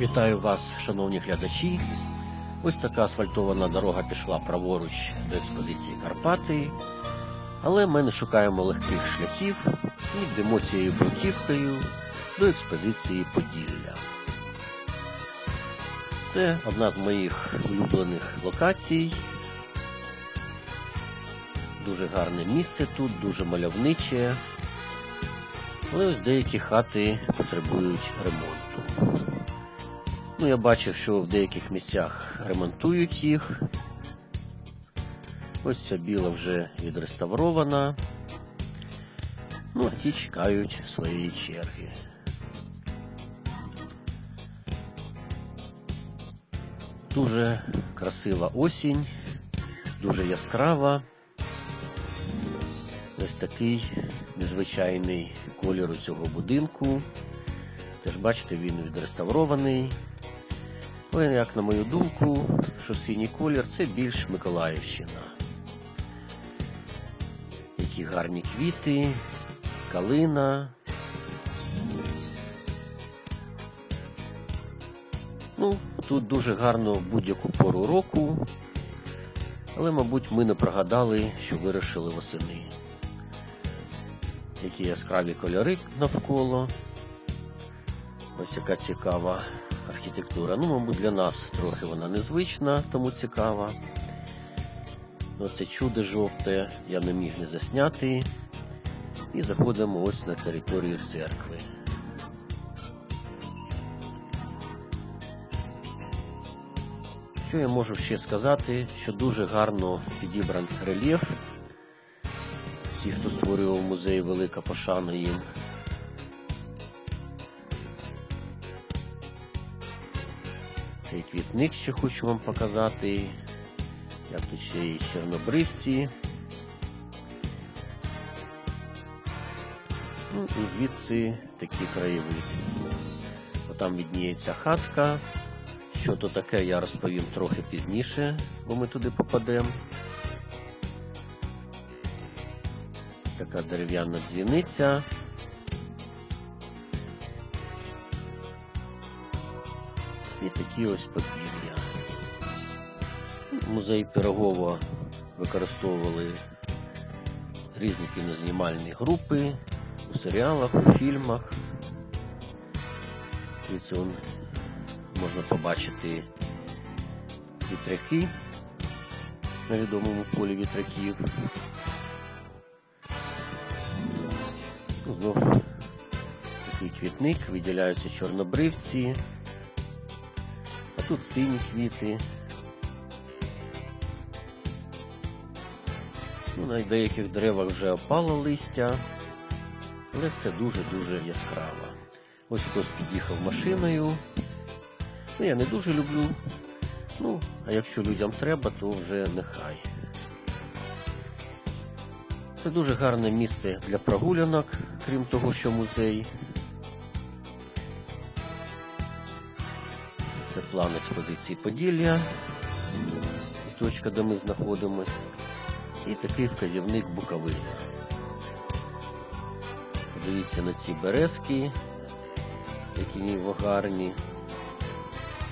Вітаю вас, шановні глядачі. Ось така асфальтована дорога пішла праворуч до експозиції Карпати. Але ми не шукаємо легких шляхів і йдемо цією бруківкою до експозиції Поділля. Це одна з моїх улюблених локацій. Дуже гарне місце тут, дуже мальовниче. Але ось деякі хати потребують ремонту. Ну, я бачив, що в деяких місцях ремонтують їх. Ось ця біла вже відреставрована. Ну, а ті чекають своєї черги. Дуже красива осінь, дуже яскрава. Ось такий незвичайний колір у цього будинку. Теж бачите, він відреставрований. Але, як на мою думку, що синій колір це більш Миколаївщина. Які гарні квіти, калина. Ну, тут дуже гарно будь-яку пору року, але, мабуть, ми не прогадали, що вирішили восени. Які яскраві кольори навколо. Ось яка цікава архітектура. Ну, мабуть, для нас трохи вона незвична, тому цікава. Оце чудо жовте, я не міг не засняти. І заходимо ось на територію церкви. Що я можу ще сказати, що дуже гарно підібран рельєф. Ті, хто створював музей, велика пошана їм. Цей квітник ще хочу вам показати. Як тут ще і чорнобривці. Ну і звідси такі краєвиди. Отам відніється хатка. Що то таке, я розповім трохи пізніше, бо ми туди попадемо. Така дерев'яна дзвіниця. І такі ось подвір'я. Музей Пирогова використовували різні кінознімальні групи у серіалах, у фільмах. І можна побачити вітряки на відомому полі вітряків. Знов такий квітник, виділяються чорнобривці, тут сині квіти. Ну, На деяких деревах вже опало листя, але все дуже-дуже яскраво. Ось хтось під'їхав машиною. Ну, я не дуже люблю. Ну, а якщо людям треба, то вже нехай. Це дуже гарне місце для прогулянок, крім того, що музей. План експозиції Поділля, точка, де ми знаходимося. І такий вказівник Буковина. Подивіться на ці березки, які гарні,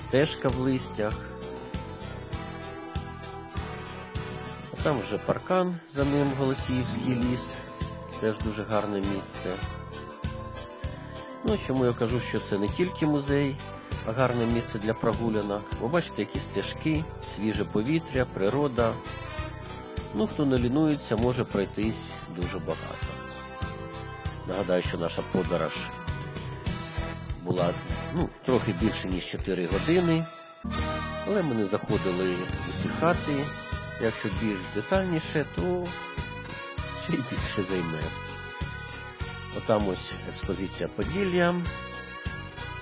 стежка в листях. А там вже паркан, за ним Голосіївський ліс, теж дуже гарне місце. Ну, чому я кажу, що це не тільки музей, гарне місце для прогулянок. Ви бачите, які стежки, свіже повітря, природа. Ну, хто не лінується, може пройтись дуже багато. Нагадаю, що наша подорож була ну, трохи більше, ніж 4 години, але ми не заходили в усі хати. Якщо більш детальніше, то ще й більше займе. Отам ось експозиція Поділля.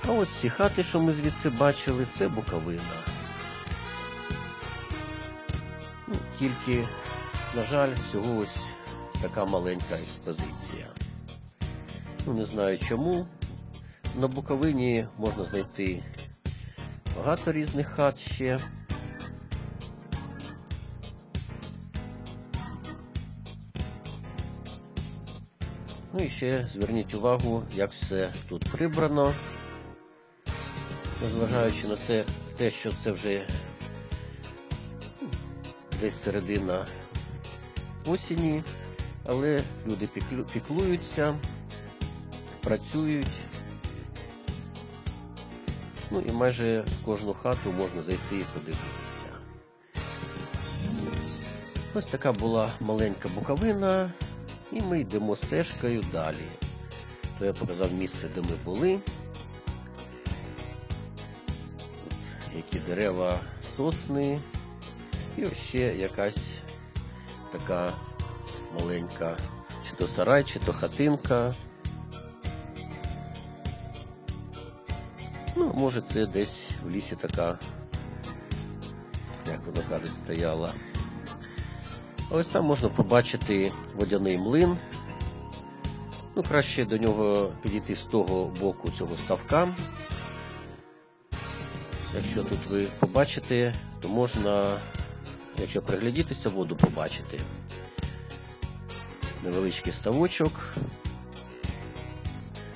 А ось ці хати, що ми звідси бачили, це Буковина. Ну, Тільки, на жаль, всього ось така маленька експозиція. Ну, не знаю чому. На Буковині можна знайти багато різних хат ще. Ну і ще зверніть увагу, як все тут прибрано. Незважаючи на те, те, що це вже десь середина осені, але люди піклуються, працюють. Ну і майже в кожну хату можна зайти і подивитися. Ось така була маленька буковина, і ми йдемо стежкою далі. То я показав місце, де ми були. Які дерева, сосни, і ще якась така маленька, чи то сарай, чи то хатинка. Ну, може це десь в лісі така, як воно кажуть, стояла. Ось там можна побачити водяний млин. Ну, краще до нього підійти з того боку цього ставка. Якщо тут ви побачите, то можна, якщо приглядітися, воду побачити. Невеличкий ставочок.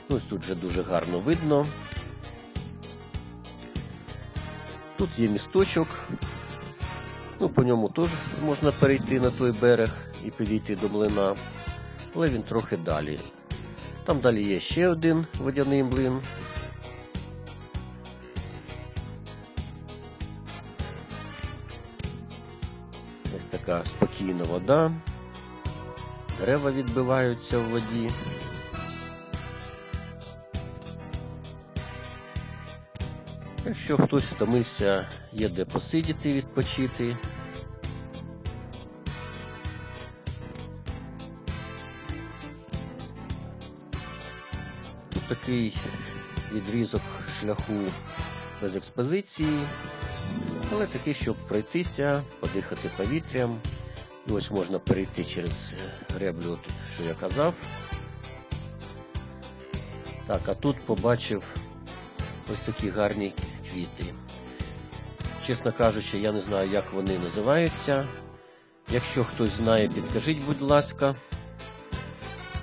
Ну, Ось тут вже дуже гарно видно. Тут є місточок. Ну, по ньому теж можна перейти на той берег і підійти до млина, але він трохи далі. Там далі є ще один водяний млин. Така спокійна вода. Дерева відбиваються в воді. Якщо хтось втомився, є де посидіти, відпочити. Такий відрізок шляху без експозиції, але такий, щоб пройтися, подихати повітрям. І ось можна перейти через греблю, що я казав. Так, а тут побачив ось такі гарні квіти. Чесно кажучи, я не знаю, як вони називаються. Якщо хтось знає, підкажіть, будь ласка.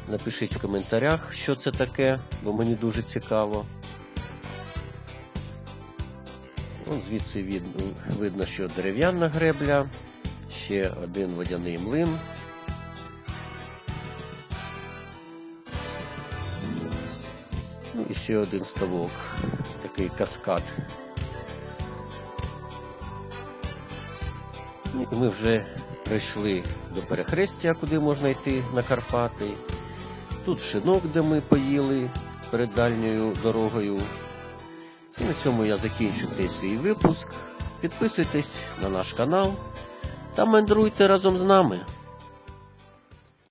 Напишіть в коментарях, що це таке, бо мені дуже цікаво. От звідси видно, видно, що дерев'яна гребля, ще один водяний млин. Ну і ще один ставок, такий каскад. Ну, І ми вже прийшли до перехрестя, куди можна йти на Карпати. Тут шинок, де ми поїли перед дальньою дорогою. І на цьому я закінчу цей свій випуск. Підписуйтесь на наш канал та мандруйте разом з нами.